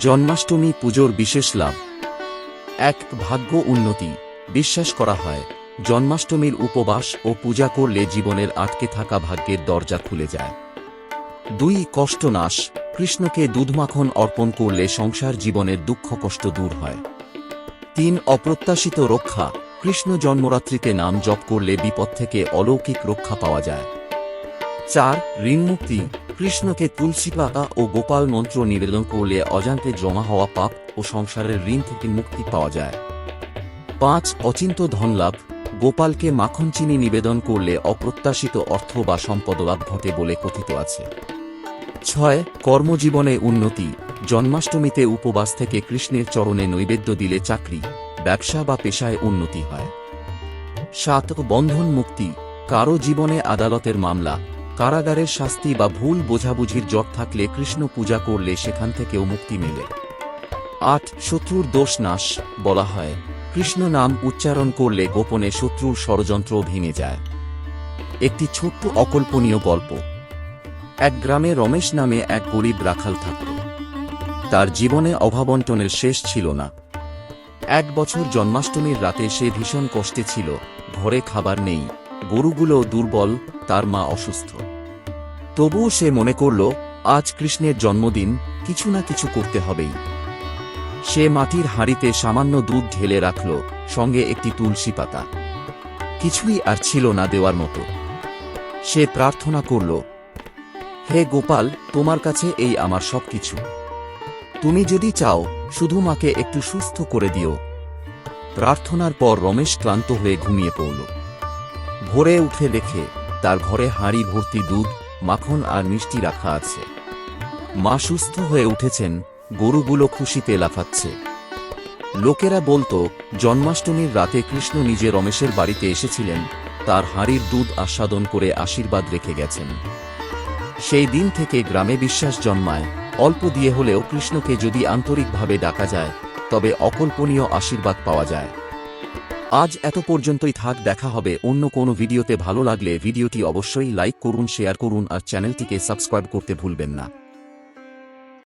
জন্মাষ্টমী পুজোর বিশেষ লাভ। এক, ভাগ্য উন্নতি। বিশ্বাস করা হয়, জন্মাষ্টমীর উপবাস ও পূজা করলে জীবনের আটকে থাকা ভাগ্যের দরজা খুলে যায়। দুই, কষ্ট নাশ। কৃষ্ণকে দুধমাখন অর্পণ করলে সংসার জীবনের দুঃখ কষ্ট দূর হয়। তিন, অপ্রত্যাশিত রক্ষা। কৃষ্ণ জন্মরাত্রিতে নাম জপ করলে বিপদ থেকে অলৌকিক রক্ষা পাওয়া যায়। চার, ঋণমুক্তি। কৃষ্ণকে তুলসী পাতা ও গোপাল মন্ত্র নিবেদন করলে অজান্তে জমা হওয়া পাপ ও সংসারের ঋণ থেকে মুক্তি পাওয়া যায়। পাঁচ অচিন্ত ধনলাভ গোপালকে মাখন চিনি নিবেদন করলে অপ্রত্যাশিত অর্থ বা সম্পদ লাভ ঘটে বলে কথিত আছে। ছয়, কর্মজীবনে উন্নতি। জন্মাষ্টমীতে উপবাস থেকে কৃষ্ণের চরণে নৈবেদ্য দিলে চাকরি, ব্যবসা বা পেশায় উন্নতি হয়। সাত বন্ধন মুক্তি কারও জীবনে আদালতের মামলা। কারাগারের শাস্তি বা ভুল বোঝাবুঝির জট থাকলে কৃষ্ণ পূজা করলে সেখান থেকেও মুক্তি মেলে। আট, শত্রুর দোষ নাশ, বলা হয়। কৃষ্ণ নাম উচ্চারণ করলে গোপনে শত্রুর ষড়যন্ত্র ভেঙে যায়। একটি ছোট্ট অকল্পনীয় গল্প। এক গ্রামে রমেশ নামে এক গরিব রাখাল থাকত। তার জীবনে অভাবন্টনের শেষ ছিল না। এক বছর জন্মাষ্টমীর রাতে সে ভীষণ কষ্টে ছিল, ঘরে খাবার নেই। গরুগুলো দুর্বল, তার মা অসুস্থ। তবুও সে মনে করল, আজ কৃষ্ণের জন্মদিন, কিছু না কিছু করতে হবেই। সে মাটির হাঁড়িতে সামান্য দুধ ঢেলে রাখল, সঙ্গে একটি তুলসী পাতা। কিছুই আর ছিল না দেওয়ার মতো। সে প্রার্থনা করল, হে গোপাল, তোমার কাছে এই আমার সবকিছু। তুমি যদি চাও, শুধু মাকে একটু সুস্থ করে দিও। প্রার্থনার পর রমেশ ক্লান্ত হয়ে ঘুমিয়ে পড়ল। ভোরে উঠে দেখে তার ঘরে হাঁড়ি, ভর্তি দুধ, মাখন আর মিষ্টি রাখা আছে। মা সুস্থ হয়ে উঠেছেন, গরুগুলো খুশিতে লাফাচ্ছে। লোকেরা বলতো, জন্মাষ্টমীর রাতে কৃষ্ণ নিজে রমেশের বাড়িতে এসেছিলেন, তার হাঁড়ির দুধ আস্বাদন করে আশীর্বাদ রেখে গেছেন। সেই দিন থেকে গ্রামে বিশ্বাস জন্মায়, অল্প দিয়ে হলেও কৃষ্ণকে যদি আন্তরিকভাবে ডাকা যায়, তবে অকল্পনীয় আশীর্বাদ পাওয়া যায়। আজ এত পর্যন্তই থাক, দেখা হবে অন্য কোনো ভিডিওতে। ভালো লাগলে ভিডিওটি অবশ্যই লাইক করুন, শেয়ার করুন আর চ্যানেলটিকে সাবস্ক্রাইব করতে ভুলবেন না।